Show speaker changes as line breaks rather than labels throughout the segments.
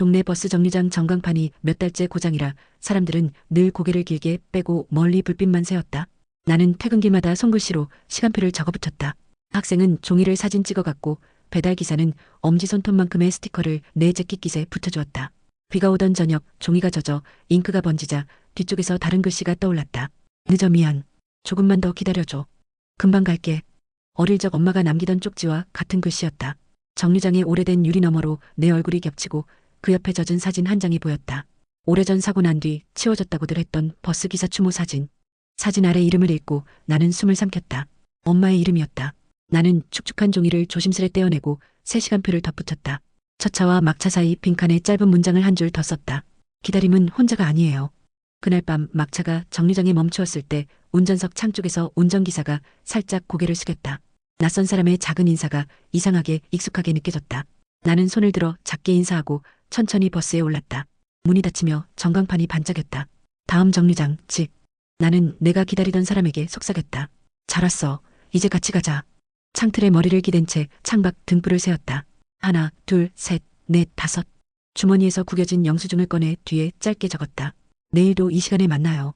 동네 버스 정류장 전광판이 몇 달째 고장이라 사람들은 늘 고개를 길게 빼고 멀리 불빛만 세웠다. 나는 퇴근길마다 손글씨로 시간표를 적어붙였다. 학생은 종이를 사진 찍어갔고 배달 기사는 엄지손톱만큼의 스티커를 내 재킷깃에 붙여주었다. 비가 오던 저녁 종이가 젖어 잉크가 번지자 뒤쪽에서 다른 글씨가 떠올랐다. 늦어 미안. 조금만 더 기다려줘. 금방 갈게. 어릴 적 엄마가 남기던 쪽지와 같은 글씨였다. 정류장의 오래된 유리 너머로 내 얼굴이 겹치고 그 옆에 젖은 사진 한 장이 보였다. 오래전 사고 난 뒤 치워졌다고들 했던 버스 기사 추모 사진. 사진 아래 이름을 읽고 나는 숨을 삼켰다. 엄마의 이름이었다. 나는 축축한 종이를 조심스레 떼어내고 새 시간표를 덧붙였다. 첫 차와 막차 사이 빈칸에 짧은 문장을 한 줄 더 썼다. 기다림은 혼자가 아니에요. 그날 밤 막차가 정류장에 멈추었을 때 운전석 창 쪽에서 운전기사가 살짝 고개를 숙였다. 낯선 사람의 작은 인사가 이상하게 익숙하게 느껴졌다. 나는 손을 들어 작게 인사하고 천천히 버스에 올랐다. 문이 닫히며 전광판이 반짝였다. 다음 정류장, 즉. 나는 내가 기다리던 사람에게 속삭였다. 잘 왔어. 이제 같이 가자. 창틀에 머리를 기댄 채 창밖 등불을 세웠다. 하나, 둘, 셋, 넷, 다섯. 주머니에서 구겨진 영수증을 꺼내 뒤에 짧게 적었다. 내일도 이 시간에 만나요.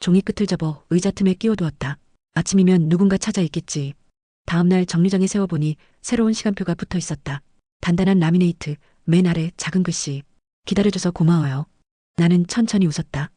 종이 끝을 접어 의자 틈에 끼워두었다. 아침이면 누군가 찾아 있겠지. 다음날 정류장에 세워보니 새로운 시간표가 붙어 있었다. 단단한 라미네이트, 맨 아래 작은 글씨. 기다려줘서 고마워요. 나는 천천히 웃었다.